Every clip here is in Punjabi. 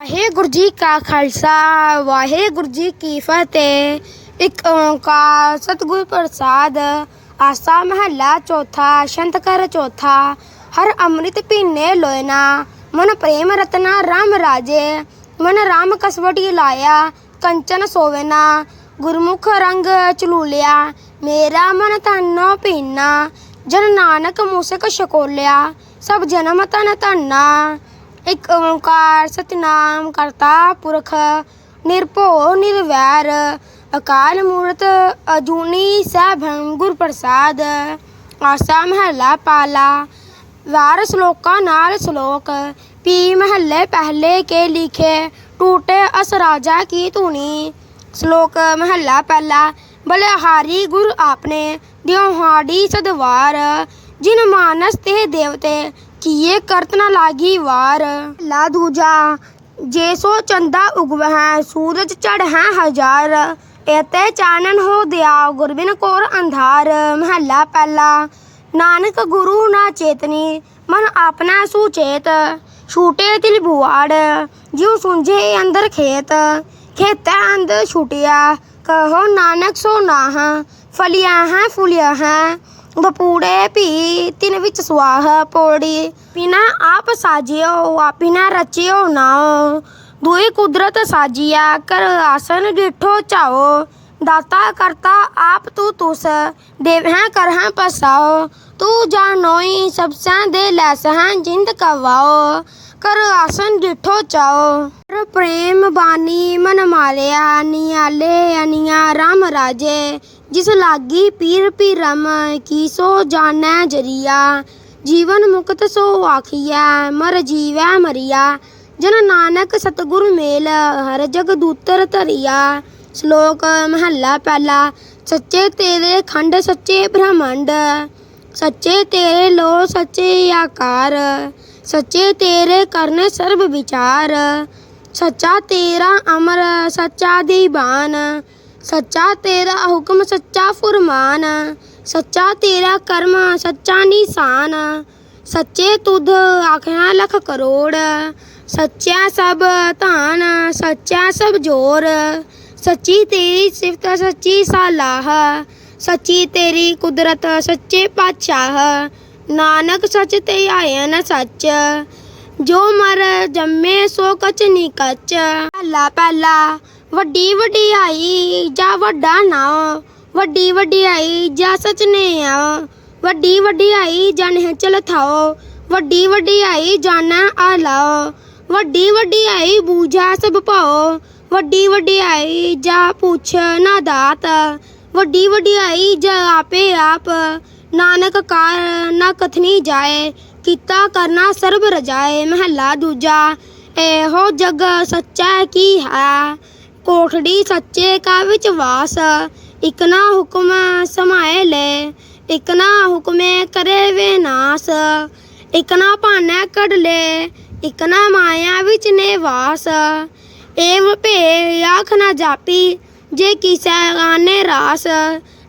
ਵਾਹਿਗੁਰੂ ਜੀ ਕਾ ਖਾਲਸਾ, ਵਾਹਿਗੁਰੂ ਜੀ ਕੀ ਫਤਿਹ। ਇੱਕ ਓੰਕਾਰ ਸਤਿਗੁਰ ਪ੍ਰਸਾਦ, ਆਸਾ ਮਹੱਲਾ ਚੌਥਾ ਸ਼ੰਤ ਕਰ ਚੌਥਾ। ਹਰ ਅੰਮ੍ਰਿਤ ਪੀਨੇ ਲੋਇਨਾ ਮਨ ਪ੍ਰੇਮ ਰਤਨਾ RAM ਰਾਜੇ। ਮਨ RAM ਕਸਵਟੀ ਲਾਇਆ, ਕੰਚਨ ਸੋਵੇਨਾ ਗੁਰਮੁਖ ਰੰਗ ਚਲੂਲਿਆ ਮੇਰਾ ਮਨ ਤਨੋ ਪੀਨਾ ਜਨ ਨਾਨਕ ਮੂਸਕ ਸ਼ਕੋਲਿਆ ਸਭ ਜਨਮ ਤਨ ਧੰਨਾ। ਇੱਕ ਓੰਕਾਰ ਸਤਨਾਮ ਕਰਤਾ ਪੁਰਖ, ਨਿਰਭਉ ਨਿਰਵੈਰ, ਅਕਾਲ ਮੂਰਤ ਅਜੂਨੀ ਸੈਭੰ ਗੁਰ ਪ੍ਰਸਾਦ, ਆਸਾ ਮਹੱਲਾ ਪਾਲਾ, ਵਾਰ ਸ਼ਲੋਕਾਂ ਨਾਲ ਸ਼ਲੋਕ, ਪੀ ਮਹੱਲੇ ਪਹਿਲੇ ਕੇ ਲਿਖੇ, ਟੂਟੇ ਅਸ ਰਾਜਾ ਕੀ ਧੂਣੀ। ਸ਼ਲੋਕ ਮਹੱਲਾ ਪਹਿਲਾ, ਬਲਿਹਾਰੀ ਗੁਰ ਆਪਨੇ, ਦਿਉ ਹਾੜੀ ਸਦਵਾਰ, ਜਿਨ ਮਾਨਸ ਤੇ ਦੇਵਤੇ ਕੀਏ ਕਰਤ ਨਾ ਲਾਗੀ ਵਾਰ। ਲਾ ਦੂਜਾ, ਜੇ ਸੋ ਚੰਦਾ ਉਗਵਹਿ, ਸੂਰਜ ਚੜ ਹੈ ਹਜ਼ਾਰ, ਇਤੇ ਚਾਨਣ ਹੋ ਦਿਆ ਗੁਰਬਿਨ ਕੋਰ ਅੰਧਾਰ। ਮਹੱਲਾ ਪਹਿਲਾ, ਨਾਨਕ ਗੁਰੂ ਨਾ ਚੇਤਨੀ, ਮਨ ਆਪਣਾ ਸੁਚੇਤ ਛੂਟੇ ਤਿਲ ਬੁਆੜ, ਜਿਉ ਸੁੰਝੇ ਅੰਦਰ ਖੇਤ। ਖੇਤਾ ਅੰਦ ਛੁਟਿਆ, ਕਹੋ ਨਾਨਕ ਸੋ ਨਾਹ, ਫਲਿਆ ਹੈ ਫੁਲਿਆ ਹੈ। ਬਪੂੜੇ ਭੀ ਤਿਨ ਵਿੱਚ ਸੁਆਹ ਪੋੜੀ। ਬਿਨਾ ਆਪ ਸਾਜਿਓ ਆਪਿਨਾ ਰਚਿਓ ਨਾਉ। ਦੁਈ ਕੁਦਰਤ ਸਾਜਿਆ ਕਰ ਆਸਨ ਡਿਠੋ ਚਾਓ ਦਾਤਾ ਕਰਤਾ ਆਪ ਤੂ ਤੁਸ ਦੇਵ ਹੈ ਕਰ ਹੈ ਪਸਾਓ ਤੂੰ ਜਾਣੋਈ ਸਭ ਸਾਂ ਦੇ ਲੈਸ ਹੈ ਜਿੰਦ ਕਵਾਓ ਕਰ ਆਸਨ ਡਿਠੋ ਚਾਓ। ਕਰ ਪ੍ਰੇਮ ਬਾਨੀ ਮਨ ਮਾਲਿਆ, ਨਿਆਲੇ ਅਨੀਆ ਰਾਮ ਰਾਜੇ। ਜਿਸ ਲਾਗੀ ਪੀਰ ਪੀਰਮ, ਕੀ ਸੋ ਜਾਣੈ ਜਰੀਆ। ਜੀਵਨ ਮੁਕਤ ਸੋ ਆਖੀਐ, ਮਰ ਜੀਵੈ ਮਰੀਆ। ਜਨ ਨਾਨਕ ਸਤਿਗੁਰ ਮੇਲ, ਹਰ ਜਗ ਦੂਤਰ ਧਰੀਆ। ਸ਼ਲੋਕ ਮਹੱਲਾ ਪਹਿਲਾ, ਸੱਚੇ ਤੇਰੇ ਖੰਡ, ਸੱਚੇ ਬ੍ਰਹਮੰਡ। ਸੱਚੇ ਤੇਰੇ ਲੋ ਸੱਚੇ ਆਕਾਰ। ਸੱਚੇ ਤੇਰੇ ਕਰਨ ਸਰਬ ਵਿਚਾਰ। ਸੱਚਾ ਤੇਰਾ ਅਮਰ, ਸੱਚਾ ਦੀਵਾਨ ਸੱਚਾ ਤੇਰਾ ਹੁਕਮ, ਸੱਚਾ ਫੁਰਮਾਨ। ਸੱਚਾ ਤੇਰਾ ਕਰਮ, ਸੱਚਾ ਨਿਸ਼ਾਨ। ਸੱਚੇ ਤੁਧ ਆਖਿਆ ਲਖ ਕਰੋੜ। ਸੱਚਾ ਸਭ ਧਾਨ ਸੱਚਾ ਸਭ ਜੋਰ। ਸੱਚੀ ਤੇਰੀ ਸਿਫਤ, ਸੱਚੀ ਸਲਾਹ। ਸੱਚੀ ਤੇਰੀ ਕੁਦਰਤ, ਸੱਚੇ ਪਾਤਸ਼ਾਹ। ਨਾਨਕ ਸੱਚ ਤੇ ਆਇਨ ਸੱਚ। ਜੋ ਮਰ ਜੰਮੇ ਸੋ ਕਚ ਨੀ ਕਚ। ਪਹਿਲਾ ਪਹਿਲਾ ਵੱਡੀ ਵਡਿਆਈ ਜਾਂ ਵੱਡਾ ਨਾਮ ਵੱਡੀ ਵਡਿਆਈ ਜਾਂ ਸਚ ਨੇ ਆ। ਵੱਡੀ ਵਡਿਆਈ ਜਨ ਚਲ ਥਾਓ। ਵੱਡੀ ਵਡਿਆਈ ਜਾਣਾ ਆ ਲਾਓ ਵੱਡੀ ਵਡਿਆਈ ਬੂਝਾ ਸਭ ਪਾਓ ਵੱਡੀ ਵਡਿਆਈ ਜਾ ਪੁੱਛ ਨਾ ਦਾਤ। ਵੱਡੀ ਆਈ ਜਾ ਆਪੇ ਆਪ। ਨਾਨਕ ਕਾਰ ਨਾ ਕਥਨੀ ਜਾਏ, ਕੀਤਾ ਕਰਨਾ ਸਰਬ ਰਜਾਏ, ਮਹੱਲਾ ਦੂਜਾ, ਇਹੋ ਜਗ ਸੱਚਾ ਕੀ ਹੈ? ਕੋਠੜੀ ਸੱਚੇ ਕਾ ਵਿੱਚ ਵਾਸ, ਇਕ ਨਾ ਹੁਕਮ ਸਮਾਏ ਲੈ, ਇਕ ਨਾ ਹੁਕਮੇ ਕਰੇ ਵਿਨਾਸ਼, ਇਕ ਨਾ ਭਾਨੈ ਕਢ ਲੈ, ਇਕ ਨਾ ਮਾਇਆ ਵਿੱਚ ਨਿਵਾਸ, ਏਵ ਭੇ ਆਖ ਨਾ ਜਾਪੀ, ਜੇ ਕੀਸੈ ਗਾਨੇ ਰਾਸ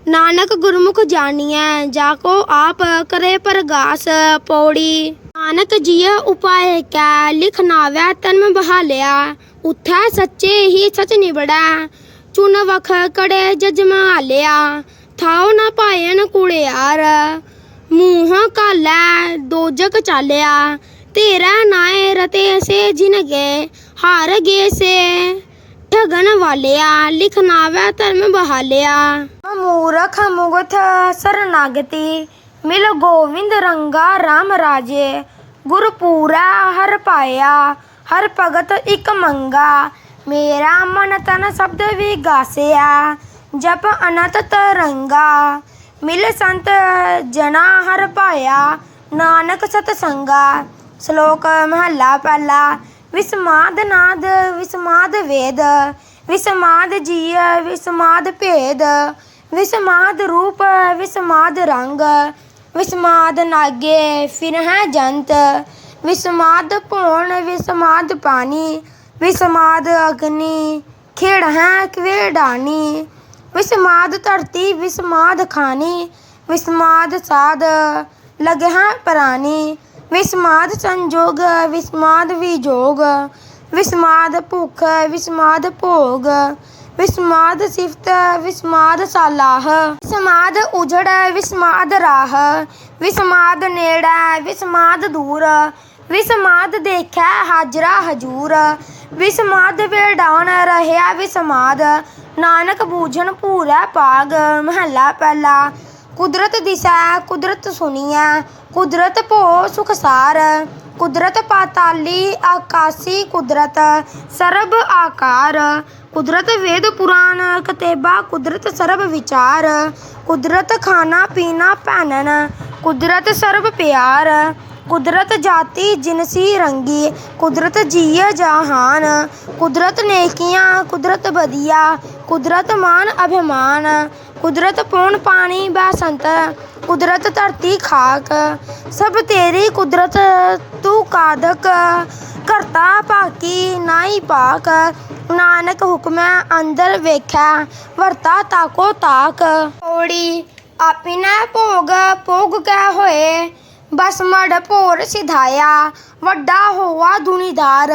ਨਾਨਕ ਗੁਰਮੁਖ ਜਾਣੀਐ, ਜਾ ਕੋ ਆਪ ਕਰੇ ਪ੍ਰਗਾਸ ਪੌੜੀ। ਨਾਨਕ ਜੀਅ ਉਪਾਏ ਕੈ, ਲਿਖ ਤਨ ਬਹਾਲਿਆ। ਉਥੈ ਸੱਚੇ ਹੀ ਸਚ ਨਿਬੜੈ ਚੁਨ ਵਖ ਕੜੇ ਜਜਮਾ ਲਿਆ ਥਾਉ ਨਾ ਪਾਇਨ ਕੁੜਿਆਰ ਮੂੰਹ ਕਾਲੈ ਦੋਜਕ ਚਾਲਿਆ। ਤੇਰਾ ਨਾਏ ਰਤੇ ਸੇ ਜਿਨ ਗਏ, ਹਾਰ ਗੇ ਸੇ, ਠਗਨ ਵਾਲਿਆ। ਲਿਖਣਾਵੈ ਧਰਮ ਬਹਾਲਿਆ। ਮੂਰਖ ਮੁਗਥ ਸਰਨਾਗਤੀ ਮਿਲ ਗੋਵਿੰਦ ਰੰਗਾ RAM ਰਾਜੇ। ਗੁਰ ਪੂਰਾ ਹਰ ਪਾਇਆ, ਹਰ ਭਗਤ ਇਕ ਮੰਗਾ। ਮੇਰਾ ਮਨ ਤਨ ਸ਼ਬਦ ਵੀ ਗਾਸਿਆ, ਜਪ ਅਨੰਤ ਤਰੰਗਾ। ਮਿਲ ਸੰਤ ਜਨਾ ਹਰ ਪਾਇਆ, ਨਾਨਕ ਸਤ ਸੰਗਾ ਸ਼ਲੋਕ ਮਹੱਲਾ ਪਹਿਲਾ, ਵਿਸਮਾਦ ਨਾਦ, ਵਿਸਮਾਦ ਵੇਦ। ਵਿਸਮਾਦ ਜੀਅ ਵਿਸਮਾਦ ਭੇਦ। ਵਿਸਮਾਦ ਰੂਪ, ਵਿਸਮਾਦ ਰੰਗ, ਵਿਸਮਾਦ ਨਾਗੇ ਫਿਰ ਹੈ ਜੰਤ, ਵਿਸਮਾਦ ਭੋਣ, ਵਿਸਮਾਦ ਪਾਣੀ, ਵਿਸਮਾਦ ਅਗਨੀ, ਖੇੜ ਹੈ ਕਵੇੜਾਨੀ ਵਿਸਮਾਦ ਧਰਤੀ, ਵਿਸਮਾਦ ਖਾਨੀ ਵਿਸਮਾਦ ਸਾਧ, ਲਗ ਪ੍ਰਾਣੀ, ਵਿਸਮਾਦ ਸੰਜੋਗ, ਵਿਸਮਾਦ ਵਿਜੋਗ, ਵਿਸਮਾਦ ਭੁੱਖ, ਵਿਸਮਾਦ ਭੋਗ ਵਿਸਮਾਦ ਸਿਫਤ ਵਿਸਮਾਦ ਸਾਲਾਹ। ਵਿਸਮਾਦ ਉਜੜ, ਵਿਸਮਾਦ ਰਾਹ। ਵਿਸਮਾਦ ਨੇੜਾ, ਵਿਸਮਾਦ ਦੂਰ। ਵਿਸਮਾਦ ਦੇਖੈ ਹਾਜਰਾ ਹਜੂਰ। ਵਿਸਮਾਦ ਵੇੜਾਉਣ ਰਹਿਆ ਵਿਸਮਾਦ। ਨਾਨਕ ਬੂਝਣ ਭੂਰੈ ਪਾਗ ਮਹੱਲਾ ਪਹਿਲਾ। ਕੁਦਰਤ ਦਿਸੈ, ਕੁਦਰਤ ਸੁਣੀਐ ਕੁਦਰਤ ਭੋ ਸੁਖਸਾਰ ਕੁਦਰਤ ਪਾਤਾਲੀ ਆਕਾਸੀ ਕੁਦਰਤ, ਸਰਬ ਆਕਾਰ। ਕੁਦਰਤ ਵੇਦ ਪੁਰਾਣ ਕਤੇਬਾ, ਕੁਦਰਤ ਸਰਬ ਵਿਚਾਰ। ਕੁਦਰਤ ਖਾਣਾ ਪੀਣਾ ਪਹਿਨਣ ਕੁਦਰਤ ਸਰਬ ਪਿਆਰ। ਕੁਦਰਤ ਜਾਤੀ ਜਿਨਸੀ ਰੰਗੀ, ਕੁਦਰਤ ਜੀਏ ਜਹਾਨ ਕੁਦਰਤ ਨੇਕੀਆਂ, ਕੁਦਰਤ ਬਦੀਆ ਕੁਦਰਤ ਮਾਨ ਅਭਿਮਾਨ। ਕੁਦਰਤ ਪੌਣ ਪਾਣੀ ਬਸੰਤ, ਕੁਦਰਤ ਧਰਤੀ ਖਾਕ, ਸਭ ਤੇਰੀ ਕੁਦਰਤ ਤੂੰ ਕਾਦਕ, ਕਰਤਾ ਭਾਕੀ ਨਾਈ ਪਾਕ, ਨਾਨਕ ਹੁਕਮੈ ਅੰਦਰ ਵੇਖੈ, ਵਰਤਾ ਤਾਕੋ ਤਾਕ। ਓੜੀ ਆਪਿਨੈ ਭੋਗ ਭੋਗ ਕਹਿ ਹੋਏ, ਬਸ ਮੜ ਭੋਰ ਸਿਧਾਇਆ, ਵੱਡਾ ਹੋਆ ਦੁਨੀਦਾਰ।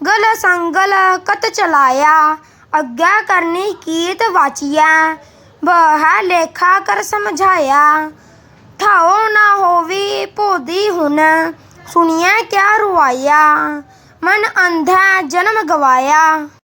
ਗਲ ਸੰਗਲ ਕਤ ਚਲਾਇਆ, ਅੱਗਾ ਕਰਨੀ ਕੀਤ ਵਾਚੀਐ ਬਹ ਲੇਖਾ ਕਰ ਸਮਝਾਇਆ ਠਾਓ ਨਾ ਹੋਵੀ ਭੋਦੀ ਹੁਣ ਸੁਣੀਐ ਕਿਆ ਰੁਆਇਆ ਮਨ ਅੰਧਾ ਜਨਮ ਗਵਾਇਆ